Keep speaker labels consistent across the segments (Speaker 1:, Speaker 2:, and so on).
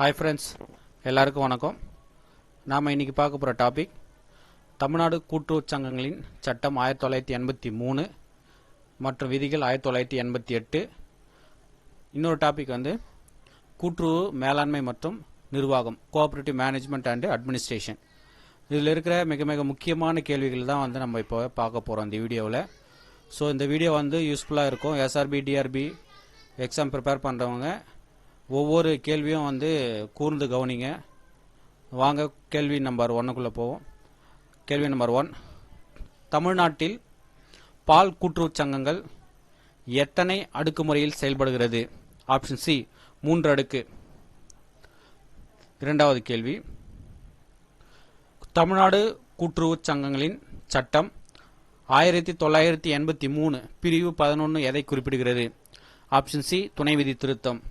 Speaker 1: Hi friends எல்லாருக்கும் வணக்கம். நாம் இன்றைக்கி பார்க்க போகிற டாபிக் தமிழ்நாடு கூட்டுறவு சங்கங்களின் சட்டம் ஆயிரத்தி தொள்ளாயிரத்தி எண்பத்தி மூணு மற்றும் விதிகள் ஆயிரத்தி தொள்ளாயிரத்தி எண்பத்தி எட்டு. இன்னொரு டாபிக் வந்து கூட்டுறவு மேலாண்மை மற்றும் நிர்வாகம் கோஆப்ரேட்டிவ் மேனேஜ்மெண்ட் அண்ட் அட்மினிஸ்ட்ரேஷன் இதில் இருக்கிற மிக மிக முக்கியமான கேள்விகள் தான் வந்து நம்ம இப்போ பார்க்க போகிறோம் இந்த வீடியோவில். ஸோ இந்த வீடியோ வந்து யூஸ்ஃபுல்லாக இருக்கும். எஸ்ஆர்பி டிஆர்பி எக்ஸாம் ப்ரிப்பேர் பண்ணுறவங்க ஒவ்வொரு கேள்வியும் வந்து கூர்ந்து கவனிங்க. வாங்க கேள்வி நம்பர் ஒன்னுக்குள்ளே போவோம். கேள்வி நம்பர் ஒன் தமிழ்நாட்டில் பால் கூட்டுறவு சங்கங்கள் எத்தனை அடுக்குமுறையில் செயல்படுகிறது? ஆப்ஷன் சி மூன்று அடுக்கு. இரண்டாவது கேள்வி. தமிழ்நாடு கூட்டுறவு சங்கங்களின் சட்டம் ஆயிரத்தி தொள்ளாயிரத்தி எண்பத்தி மூணு பிரிவு பதினொன்று எதை குறிப்பிடுகிறது? ஆப்ஷன் சி துணை விதி திருத்தம்.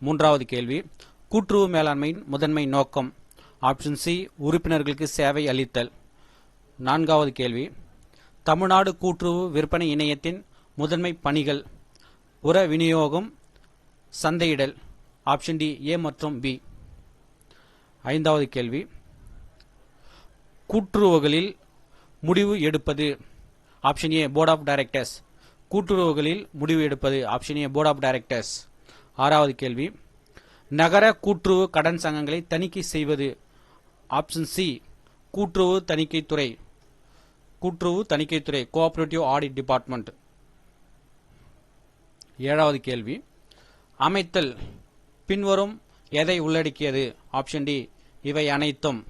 Speaker 1: மூன்றாவது கேள்வி. கூட்டுறவு மேலாண்மையின் முதன்மை நோக்கம். ஆப்ஷன் சி உறுப்பினர்களுக்கு சேவை அளித்தல். நான்காவது கேள்வி. தமிழ்நாடு கூட்டுறவு விற்பனை இணையத்தின் முதன்மை பணிகள். உர விநியோகம் சந்தையிடல். ஆப்ஷன் டி ஏ மற்றும் பி ஐந்தாவது கேள்வி. கூட்டுறவுகளில் முடிவு எடுப்பது. Option A board of directors கூட்டுறவுகளில் முடிவு எடுப்பது. Option A board of directors ஆறாவது கேள்வி. நகர கூட்டுறவு கடன் சங்கங்களை தணிக்கை செய்வது. ஆப்ஷன் சி கூட்டுறவு தணிக்கைத்துறை கூட்டுறவு தணிக்கைத்துறை கோஆபரேட்டிவ் ஆடிட் டிபார்ட்மெண்ட் ஏழாவது கேள்வி. அமைத்தல் பின்வரும் எதை உள்ளடக்கியது? ஆப்ஷன் டி இவை அனைத்தும்.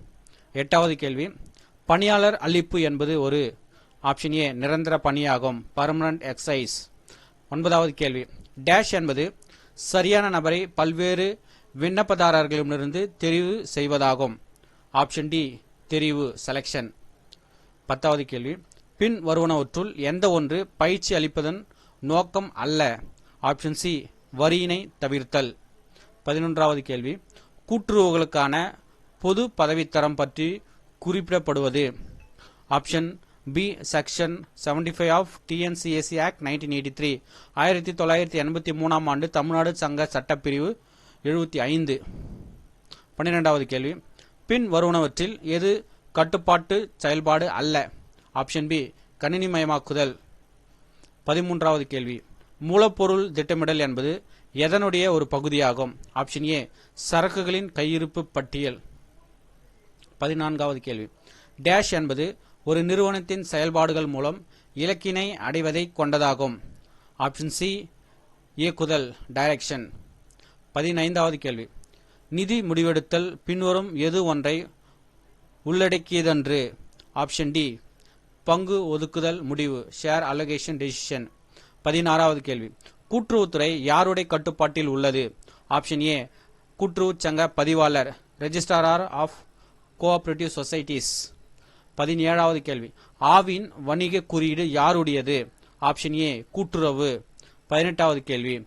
Speaker 1: எட்டாவது கேள்வி. பணியாளர் அளிப்பு என்பது ஒரு ஆப்ஷன் ஏ நிரந்தர பணியாகும். பர்மனன்ட் எக்ஸைஸ் ஒன்பதாவது கேள்வி. டேஷ் என்பது சரியான நபரை பல்வேறு விண்ணப்பதாரர்களிடமிருந்து தெரிவு செய்வதாகும். ஆப்ஷன் டி தெரிவு செலெக்ஷன் பத்தாவது கேள்வி. பின் வருவனவற்றுள் எந்த ஒன்று பயிற்சி அளிப்பதன் நோக்கம் அல்ல? ஆப்ஷன் சி வரியினை தவிர்த்தல். பதினொன்றாவது கேள்வி. கூட்டுறவுகளுக்கான பொது பதவித்தரம் பற்றி குறிப்பிடப்படுவது. Option B section seventy five of TNCSC act nineteen eighty three ஆயிரத்தி தொள்ளாயிரத்தி எண்பத்தி மூணாம் ஆண்டு தமிழ்நாடு சங்க சட்டப்பிரிவு எழுபத்தி ஐந்து. பன்னிரெண்டாவது கேள்வி. பின் வருவனவற்றில் எது கட்டுப்பாட்டு செயல்பாடு அல்ல? ஆப்ஷன் பி கணினிமயமாக்குதல். பதிமூன்றாவது கேள்வி. மூலப்பொருள் திட்டமிடல் என்பது எதனுடைய ஒரு பகுதியாகும்? ஆப்ஷன் ஏ சரக்குகளின் கையிருப்பு பட்டியல். பதினான்காவது கேள்வி. டேஷ் என்பது ஒரு நிறுவனத்தின் செயல்பாடுகள் மூலம் இலக்கினை அடைவதை கொண்டதாகும். ஆப்ஷன் சி இயக்குதல் டைரக்ஷன் பதினைந்தாவது கேள்வி. நிதி முடிவெடுத்தல் பின்வரும் எது ஒன்றை உள்ளடக்கியதன்று? ஆப்ஷன் டி பங்கு ஒதுக்குதல் முடிவு ஷேர் அலோகேஷன் டெசிஷன் பதினாறாவது கேள்வி. கூட்டுறவுத்துறை யாருடைய கட்டுப்பாட்டில் உள்ளது? ஆப்ஷன் ஏ கூட்டுறவு சங்க பதிவாளர் ரெஜிஸ்ட்ரார் ஆஃப் கோஆபரேட்டிவ் சொசைட்டிஸ் பதினேழாவது கேள்வி. ஆவின் வணிக குறியீடு யாருடையது? ஆப்ஷன் ஏ கூட்டுறவு. பதினெட்டாவது கேள்வி.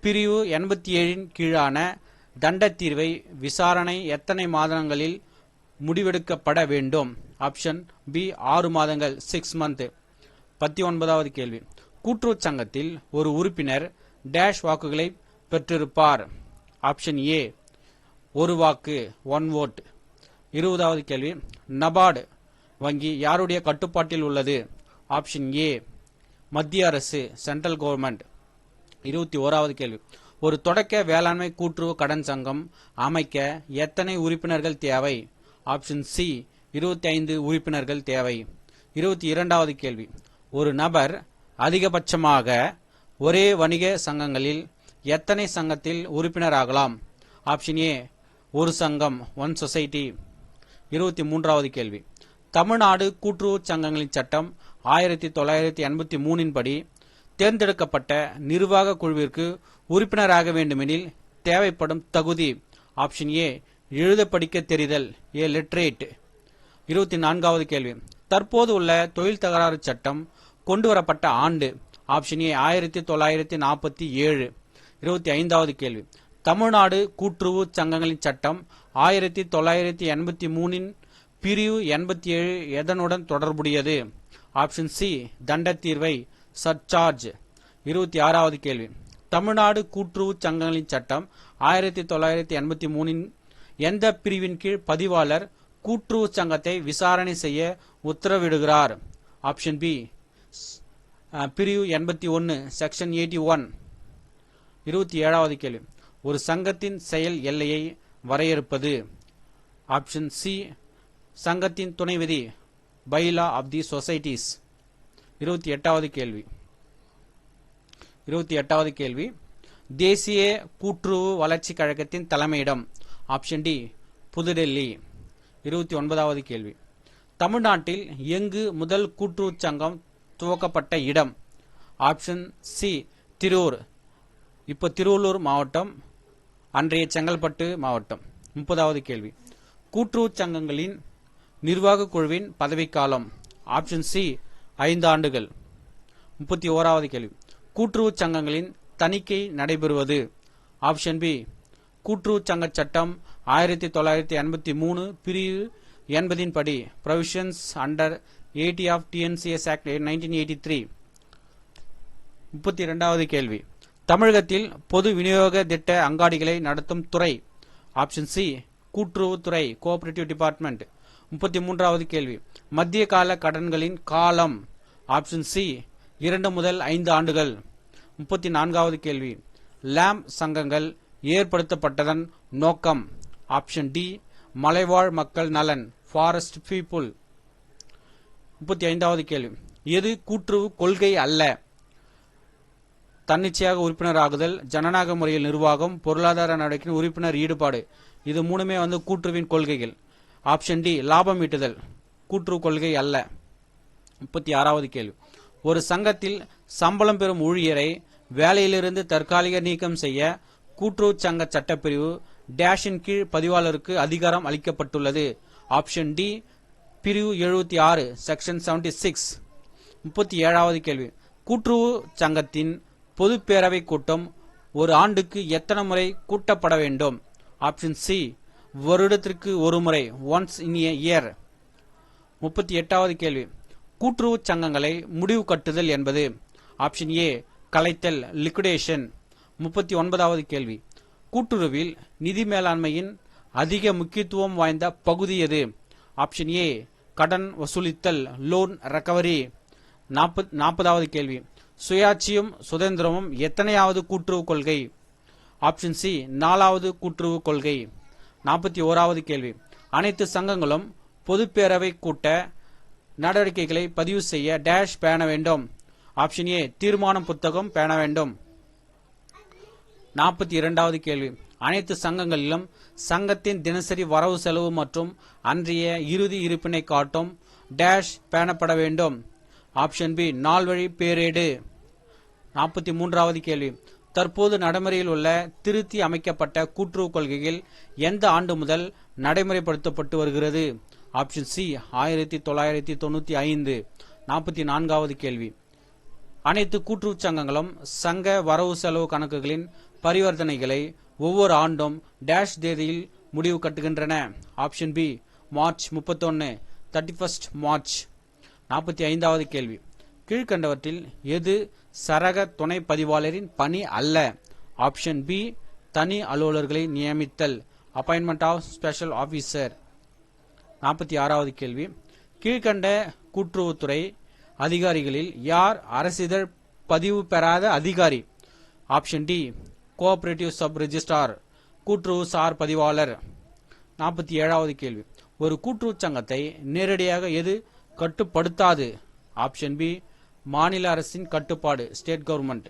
Speaker 1: பிரிவு எண்பத்தி ஏழின் கீழான தண்ட தீர்வை விசாரணை எத்தனை மாதங்களில் முடிவெடுக்கப்பட வேண்டும்? ஆப்ஷன் பி ஆறு மாதங்கள் சிக்ஸ் மந்த் பத்தி ஒன்பதாவது கேள்வி. கூட்டுறவு சங்கத்தில் ஒரு உறுப்பினர் டேஷ் வாக்குகளை பெற்றிருப்பார். ஆப்ஷன் ஏ ஒரு வாக்கு ஒன் ஓட் இருபதாவது கேள்வி. நபார்டு வங்கி யாருடைய கட்டுப்பாட்டில் உள்ளது? ஆப்ஷன் ஏ மத்திய அரசு சென்ட்ரல் கவர்மெண்ட் இருபத்தி ஓராவது கேள்வி. ஒரு தொடக்க வேளாண்மை கூட்டுறவு கடன் சங்கம் அமைக்க எத்தனை உறுப்பினர்கள் தேவை? ஆப்ஷன் சி இருபத்தி ஐந்து உறுப்பினர்கள் தேவை. இருபத்தி இரண்டாவது கேள்வி. ஒரு நபர் அதிகபட்சமாக ஒரே வணிக சங்கங்களில் எத்தனை சங்கத்தில் உறுப்பினராகலாம் ஆப்ஷன் ஏ ஒரு சங்கம் ஒன் சொசைட்டி இருபத்தி மூன்றாவது கேள்வி. தமிழ்நாடு கூட்டுறவு சங்கங்களின் சட்டம் ஆயிரத்தி தொள்ளாயிரத்தி எண்பத்தி மூணின் படி தேர்ந்தெடுக்கப்பட்ட நிர்வாக குழுவிற்கு உறுப்பினராக வேண்டுமெனில் தேவைப்படும் தகுதி ஆப்ஷன் ஏ எழுத படிக்க தெரிதல் ஏ லிட்ரேட் இருபத்தி நான்காவது கேள்வி. தற்போது உள்ள தொழில் தகராறு சட்டம் கொண்டு வரப்பட்ட ஆண்டு ஆப்ஷன் ஏ ஆயிரத்தி தொள்ளாயிரத்தி நாற்பத்தி ஏழு. இருபத்தி ஐந்தாவது கேள்வி. தமிழ்நாடு கூட்டுறவு சங்கங்களின் சட்டம் ஆயிரத்தி தொள்ளாயிரத்தி எண்பத்தி மூணின் பிரிவு எண்பத்தி ஏழு எதனுடன் தொடர்புடையது? ஆப்ஷன் சி தண்ட தீர்வை சர்சார்ஜ் இருபத்தி ஆறாவது கேள்வி. தமிழ்நாடு கூட்டுறவு சங்கங்களின் சட்டம் ஆயிரத்தி தொள்ளாயிரத்தி எண்பத்தி மூணின் எந்த பிரிவின் கீழ் பதிவாளர் கூட்டுறவு சங்கத்தை விசாரணை செய்ய உத்தரவிடுகிறார்? ஆப்ஷன் பி பிரிவு எண்பத்தி ஒன்று செக்ஷன் எயிட்டி ஒன் இருபத்தி ஏழாவது கேள்வி. ஒரு சங்கத்தின் செயல் எல்லையை வரையறுப்பது? ஆப்ஷன் சி சங்கத்தின் துணை விதி பைலா ஆஃப் தி சொசைட்டிஸ். இருபத்தி எட்டாவது கேள்வி. இருபத்தி எட்டாவது கேள்வி. தேசிய கூட்டுறவு வளர்ச்சி கழகத்தின் தலைமையிடம். Option D New Delhi. இருபத்தி ஒன்பதாவது கேள்வி. தமிழ்நாட்டில் எங்கு முதல் கூட்டுறவு சங்கம் துவக்கப்பட்ட இடம்? Option C Thiruvur. இப்போ திருவள்ளூர் மாவட்டம் அன்றைய செங்கல்பட்டு மாவட்டம். முப்பதாவது கேள்வி. கூட்டுறவு சங்கங்களின் நிர்வாக குழுவின் பதவிக்காலம். ஆப்ஷன் சி ஐந்து ஆண்டுகள். முப்பத்தி ஓராவது கேள்வி. கூட்டுறவு சங்கங்களின் தணிக்கை நடைபெறுவது. ஆப்ஷன் பி கூட்டுறவு சங்க சட்டம் ஆயிரத்தி தொள்ளாயிரத்தி எண்பத்தி மூணு பிரிவு எண்பதின் படி provisions under eighty of TNCS act nineteen eighty three முப்பத்தி ரெண்டாவது கேள்வி. தமிழகத்தில் பொது விநியோக திட்ட அங்காடிகளை நடத்தும் துறை. ஆப்ஷன் சி கூட்டுறவுத்துறை கோஆபரேட்டிவ் டிபார்ட்மெண்ட் முப்பத்தி மூன்றாவது கேள்வி. மத்திய கால கடன்களின் காலம். ஆப்ஷன் சி இரண்டு முதல் ஐந்து ஆண்டுகள். முப்பத்தி நான்காவது கேள்வி. லேம்ப் சங்கங்கள் ஏற்படுத்தப்பட்டதன் நோக்கம். ஆப்ஷன் டி மலைவாழ் மக்கள் நலன் ஃபாரஸ்ட் பீப்புள் முப்பத்தி ஐந்தாவது கேள்வி. எது கூட்டுறவு கொள்கை அல்ல? தன்னிச்சையாக உறுப்பினர் ஆகுதல் ஜனநாயக முறையில் நிர்வாகம் பொருளாதார நடவடிக்கையின் உறுப்பினர் ஈடுபாடு. இது மூணுமே வந்து கூட்டுறவின் கொள்கைகள். ஆப்ஷன் டி லாபம் ஈட்டுதல் கூற்று கொள்கை அல்ல. முப்பத்தி ஆறாவது கேள்வி. ஒரு சங்கத்தில் சம்பளம் பெறும் ஊழியரை வேலையிலிருந்து தற்காலிக நீக்கம் செய்ய கூட்டுறவு சங்க சட்டப்பிரிவு டேஷின் கீழ் பதிவாளருக்கு அதிகாரம் அளிக்கப்பட்டுள்ளது. ஆப்ஷன் டி பிரிவு எழுபத்தி ஆறு செக்ஷன் செவன்டி சிக்ஸ் முப்பத்தி ஏழாவது கேள்வி. கூட்டுறவு சங்கத்தின் பொது பேரவை கூட்டம் ஒரு ஆண்டுக்கு எத்தனை முறை கூட்டப்பட வேண்டும்? ஆப்ஷன் சி வருடத்திற்கு ஒரு முறை ஒன்ஸ் இன் இயர் முப்பத்தி எட்டாவது கேள்வி. கூட்டுறவு சங்கங்களை முடிவு கட்டுதல் என்பது ஆப்ஷன் ஏ கலைத்தல் லிக்விடேஷன் முப்பத்தி ஒன்பதாவது கேள்வி. கூட்டுறவில் நிதி மேலாண்மையின் அதிக முக்கியத்துவம் வாய்ந்த பகுதி எது? ஆப்ஷன் ஏ கடன் வசூலித்தல் லோன் ரெக்கவரி நாற்பதாவது கேள்வி. சுயாட்சியும் சுதந்திரமும் எத்தனையாவது கூட்டுறவு கொள்கை? ஆப்ஷன் சி நாலாவது கூட்டுறவு கொள்கை. நாற்பத்தி ஓராவது கேள்வி. அனைத்து சங்கங்களும் பொதுப்பேரவை கூட்ட நடவடிக்கைகளை பதிவு செய்ய டேஷ் பேண வேண்டும். ஆப்ஷன் ஏ தீர்மானம் புத்தகம் பேண வேண்டும். நாற்பத்தி இரண்டாவது கேள்வி. அனைத்து சங்கங்களிலும் சங்கத்தின் தினசரி வரவு செலவு மற்றும் அன்றைய இறுதி இருப்பினை காட்டும் டேஷ் பேணப்பட வேண்டும். ஆப்ஷன் பி நால்வழி பேரேடு. நாற்பத்தி மூன்றாவது கேள்வி. தற்போது நடைமுறையில் உள்ள திருத்தி அமைக்கப்பட்ட கூட்டுறவு கொள்கையில் எந்த ஆண்டு முதல் நடைமுறைப்படுத்தப்பட்டு வருகிறது? ஆப்ஷன் சி ஆயிரத்தி தொள்ளாயிரத்தி தொண்ணூத்தி ஐந்து. நாற்பத்தி நான்காவது கேள்வி. அனைத்து கூட்டுறவு சங்கங்களும் சங்க வரவு செலவு கணக்குகளின் பரிவர்த்தனைகளை ஒவ்வொரு ஆண்டும் டேஷ் தேதியில் முடிவு கட்டுகின்றன. ஆப்ஷன் பி மார்ச் முப்பத்தொன்னு தேர்ட்டி ஃபர்ஸ்ட் மார்ச். நாற்பத்தி ஐந்தாவது கேள்வி. கீழ்கண்டவற்றில் எது சரக துணை பதிவாளரின் பணி அல்ல? ஆப்ஷன் பி தனி அலுவலர்களை நியமித்தல். அப்பாயின்மெண்ட் ஆஃப் ஸ்பெஷல் ஆஃபீஸர் நாற்பத்தி ஆறாவது கேள்வி. கீழ்கண்ட கூட்டுறவுத்துறை அதிகாரிகளில் யார் அரசிதழ் பதிவு பெறாத அதிகாரி? Option D cooperative sub registrar கூட்டுறவு சார் பதிவாளர். நாற்பத்தி ஏழாவது கேள்வி. ஒரு கூட்டுறவு சங்கத்தை நேரடியாக எது கட்டுப்படுத்தாது? ஆப்ஷன் பி மாநில அரசின் கட்டுப்பாடு ஸ்டேட் கவர்மெண்ட்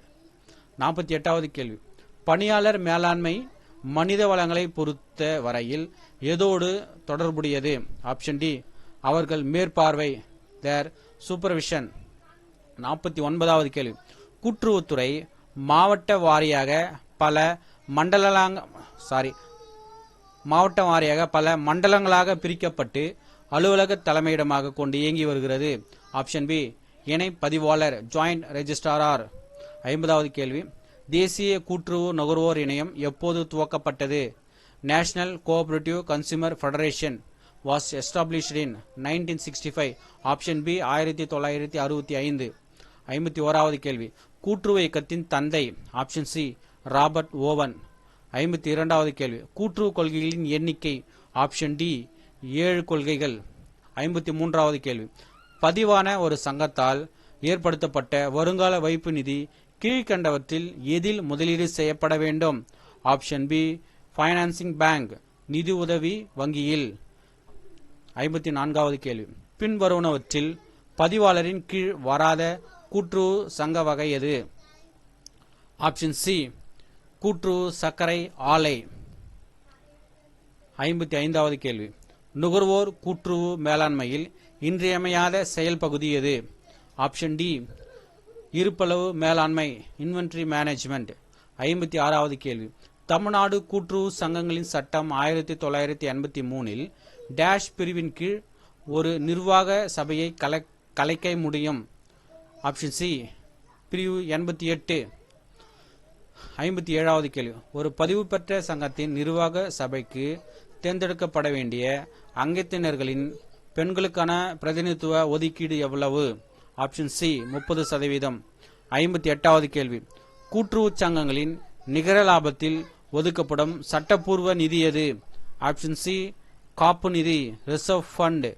Speaker 1: நாற்பத்தி எட்டாவது கேள்வி. பணியாளர் மேலாண்மை மனித வளங்களை பொறுத்த வரையில் எதோடு தொடர்புடையது? ஆப்ஷன் டி அவர்கள் மேற்பார்வை தேர் சூப்பர்விஷன் நாற்பத்தி ஒன்பதாவது கேள்வி. கூட்டுறவுத்துறை மாவட்ட வாரியாக பல மண்டலங்க சாரி மாவட்ட வாரியாக பல மண்டலங்களாக பிரிக்கப்பட்டு அலுவலக தலைமையிடமாக கொண்டு இயங்கி வருகிறது. ஆப்ஷன் பி இணை பதிவாளர் ஜாயிண்ட் ரெஜிஸ்ட்ரார் ஐம்பதாவது கேள்வி. தேசிய கூட்டுறவு நுகர்வோர் இணையம் எப்போது துவக்கப்பட்டது? National cooperative consumer federation was established in nineteen sixty five option B ஆயிரத்தி தொள்ளாயிரத்தி அறுபத்தி ஐந்து. ஐம்பத்தி ஓராவது கேள்வி. கூட்டுறவு இயக்கத்தின் தந்தை. ஆப்ஷன் சி ராபர்ட் ஓவன் ஐம்பத்தி இரண்டாவது கேள்வி. கூட்டுறவு கொள்கைகளின் எண்ணிக்கை. ஆப்ஷன் டி ஏழு கொள்கைகள். ஐம்பத்தி மூன்றாவது கேள்வி. பதிவான ஒரு சங்கத்தால் ஏற்படுத்தப்பட்ட வருங்கால வைப்பு நிதி கீழ்கண்டவற்றில் எதில் முதலீடு செய்யப்பட வேண்டும்? ஆப்ஷன் பி ஃபைனான்சிங் பேங்க் நிதி உதவி வங்கியில். ஐம்பத்தி நான்காவது கேள்வி. பின்வருவனவற்றில் பதிவாளரின் கீழ் வராத கூற்று சங்க வகை எது? ஆப்ஷன் சி கூற்று சர்க்கரை ஆலை. ஐம்பத்தி ஐந்தாவது கேள்வி. நுகர்வோர் கூற்று மேலாண்மையில் இன்றியமையாத செயல்பகுதி எது? ஆப்ஷன் டி இருப்பளவு மேலாண்மை இன்வென்ட்ரி மேனேஜ்மெண்ட் ஐம்பத்தி ஆறாவது கேள்வி. தமிழ்நாடு கூட்டுறவு சங்கங்களின் சட்டம் ஆயிரத்தி தொள்ளாயிரத்தி எண்பத்தி மூணில் டேஷ் பிரிவின் கீழ் ஒரு நிர்வாக சபையை கலை கலைக்க முடியும். ஆப்ஷன் சி பிரிவு எண்பத்தி எட்டு. ஐம்பத்தி ஏழாவது கேள்வி. ஒரு பதிவு பெற்ற சங்கத்தின் நிர்வாக சபைக்கு தேர்ந்தெடுக்கப்பட வேண்டிய அங்கத்தினர்களின் பெண்களுக்கான பிரதிநிதித்துவ ஒதுக்கீடு எவ்வளவு? ஆப்ஷன் சி முப்பது சதவீதம். ஐம்பத்தி எட்டாவது கேள்வி. கூட்டுறவு சங்கங்களின் நிகர லாபத்தில் ஒதுக்கப்படும் சட்டப்பூர்வ நிதி எது? ஆப்ஷன் சி காப்பு நிதி ரிசர்வ் ஃபண்ட்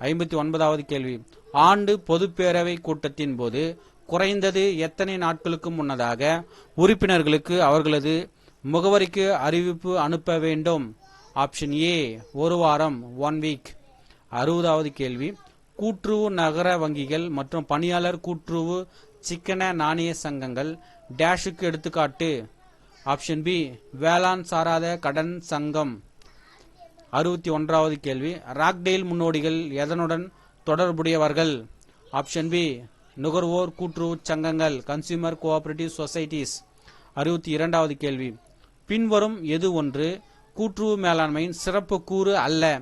Speaker 1: ஐம்பத்தி ஒன்பதாவது கேள்வி. ஆண்டு பொதுப்பேரவை கூட்டத்தின் போது குறைந்தது எத்தனை நாட்களுக்கு முன்னதாக உறுப்பினர்களுக்கு அவர்களது முகவரிக்கு அறிவிப்பு அனுப்ப வேண்டும்? ஆப்ஷன் ஏ ஒரு வாரம் ஒன் வீக் அறுபதாவது கேள்வி. கூட்டுறவு நகர வங்கிகள் மற்றும் பணியாளர் கூட்டுறவு சிக்கன நாணய சங்கங்கள். டேஷுக்கு எடுத்துக்காட்டு. ஆப்ஷன் பி வேளாண் சாராத கடன் சங்கம். அறுபத்தி ஒன்றாவது கேள்வி. ராக்டெயில் முன்னோடிகள் எதனுடன் தொடர்புடையவர்கள்? ஆப்ஷன் பி நுகர்வோர் கூட்டுறவு சங்கங்கள் கன்சியூமர் கோஆபரேட்டிவ் சொசைட்டிஸ் அறுபத்தி இரண்டாவது கேள்வி. பின்வரும் எது ஒன்று? கூட்டுறவு மேலாண்மையின் சிறப்பு கூறு அல்ல.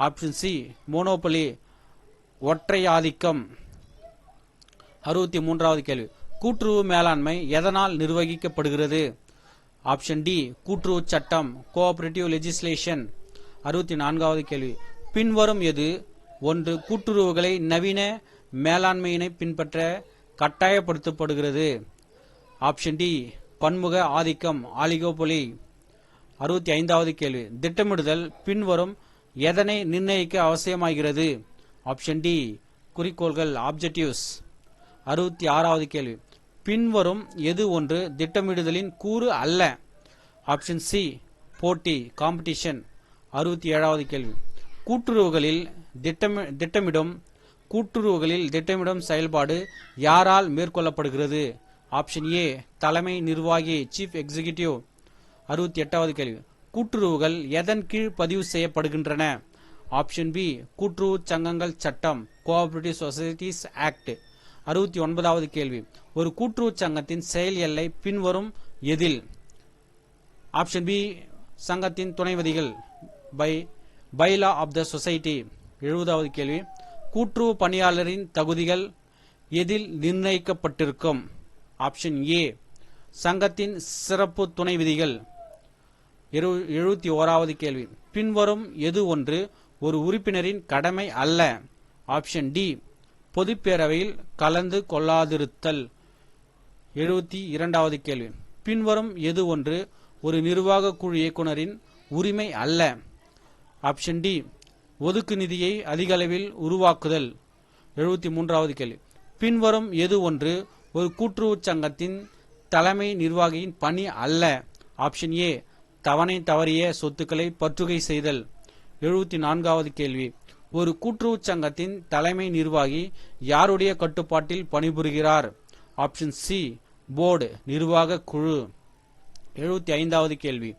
Speaker 1: ஆப்ஷன் சி மோனோபலி ஒற்றை ஆதிக்கம் அறுபத்தி மூன்றாவது கேள்வி. கூட்டுறவு மேலாண்மை எதனால் நிர்வகிக்கப்படுகிறது? ஆப்ஷன் டி கூட்டுறவு சட்டம் கோஆபரேட்டிவ் லெஜிஸ்லேஷன் அறுபத்தி நான்காவது கேள்வி. பின்வரும் எது? ஒன்று கூட்டுறவுகளை நவீன மேலாண்மையினை பின்பற்ற கட்டாயப்படுத்தப்படுகிறது. ஆப்ஷன் டி பன்முக ஆதிக்கம் ஆலிகோபொலி அறுபத்தி ஐந்தாவது கேள்வி. திட்டமிடுதல் பின்வரும் எதனை நிர்ணயிக்க அவசியமாகிறது? ஆப்ஷன் டி குறிக்கோள்கள் ஆப்ஜெக்டிவ்ஸ் அறுபத்தி ஆறாவது கேள்வி. பின்வரும் எது ஒன்று திட்டமிடுதலின் கூறு அல்ல? ஆப்ஷன் சி போட்டி காம்படிஷன் அறுபத்தி ஏழாவது கேள்வி. கூட்டுறவுகளில் திட்டமி திட்டமிடும் கூட்டுறவுகளில் திட்டமிடும் செயல்பாடு யாரால் மேற்கொள்ளப்படுகிறது? ஆப்ஷன் ஏ தலைமை நிர்வாகி சீஃப் எக்ஸிகியூட்டிவ் அறுபத்தி எட்டாவது கேள்வி. கூட்டுறவுகள் எதன் கீழ் பதிவு செய்யப்படுகின்றன? ஆப்ஷன் பி கூட்டுறவு சங்கங்கள் சட்டம் கோஆபரேட்டிவ் சொசைட்டிஸ் ஆக்ட் அறுபத்தி ஒன்பதாவது கேள்வி. ஒரு கூட்டுறவு சங்கத்தின் செயல் எல்லை பின்வரும் எதில்? ஆப்ஷன் பி சங்கத்தின் துணைவதிகள் by bylaw of the society எழுபதாவது கேள்வி. கூட்டுறவு பணியாளரின் தகுதிகள் எதில் நிர்ணயிக்கப்பட்டிருக்கும்? ஆப்ஷன் ஏ சங்கத்தின் சிறப்பு துணை விதிகள் இரு- எழுபத்தி ஓராவது கேள்வி. பின்வரும் எது ஒன்று ஒரு உறுப்பினரின் கடமை அல்ல? Option D. பொதுப்பேரவையில் கலந்து கொள்ளாதிருத்தல். எழுபத்தி இரண்டாவது கேள்வி. பின்வரும் எது ஒன்று ஒரு நிர்வாக குழு இயக்குனரின் உரிமை அல்ல? Option D. ஒதுக்கு நிதியை அதிக அளவில் உருவாக்குதல். எழுபத்தி மூன்றாவது கேள்வி. பின்வரும் எது ஒன்று ஒரு கூட்டுறவு சங்கத்தின் தலைமை நிர்வாகியின் பணி அல்ல? Option A. தவணை தவறிய சொத்துக்களை பற்றுகை செய்தல். எழுபத்தி நான்காவது கேள்வி. ஒரு கூட்டுறவு சங்கத்தின் தலைமை நிர்வாகி யாருடைய கட்டுப்பாட்டில் பணிபுரிகிறார்? ஆப்ஷன் சி போர்டு நிர்வாக குழு. எழுபத்தி ஐந்தாவது கேள்வி.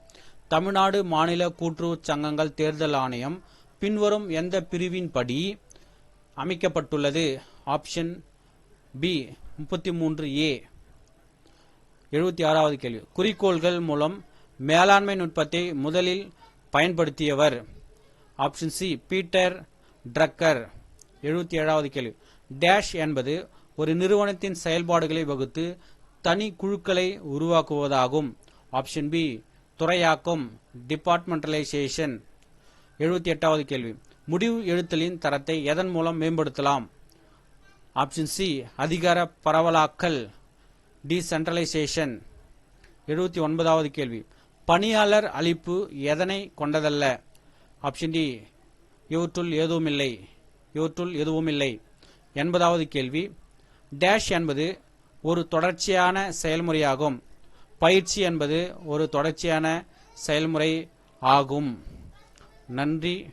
Speaker 1: தமிழ்நாடு மாநில கூட்டுறவு சங்கங்கள் தேர்தல் ஆணையம் பின்வரும் எந்த பிரிவின் படி அமைக்கப்பட்டுள்ளது? ஆப்ஷன் பி முப்பத்தி மூன்று ஏ. எழுபத்தி ஆறாவது கேள்வி. குறிக்கோள்கள் மூலம் மேலாண்மை நுட்பத்தை முதலில் பயன்படுத்தியவர். ஆப்ஷன் சி பீட்டர் ட்ரக்கர் எழுபத்தி ஏழாவது கேள்வி. டேஷ் என்பது ஒரு நிறுவனத்தின் செயல்பாடுகளை வகுத்து தனி குழுக்களை உருவாக்குவதாகும். ஆப்ஷன் பி துறையாக்கம் டிபார்ட்மெண்டலைசேஷன் எழுபத்தி எட்டாவது கேள்வி. முடிவு எழுத்தலின் தரத்தை எதன் மூலம் மேம்படுத்தலாம்? ஆப்ஷன் சி அதிகார பரவலாக்கல் டிசென்ட்ரலைசேஷன் எழுபத்தி ஒன்பதாவது கேள்வி. பணியாளர் அளிப்பு எதனை கொண்டதல்ல? ஆப்ஷன் டி இவற்றுள் எதுவுமில்லை இவற்றுள் எதுவுமில்லை. என்பதாவது கேள்வி. டேஷ் என்பது ஒரு தொடர்ச்சியான செயல்முறையாகும். பயிற்சி என்பது ஒரு தொடர்ச்சியான செயல்முறை ஆகும். நன்றி.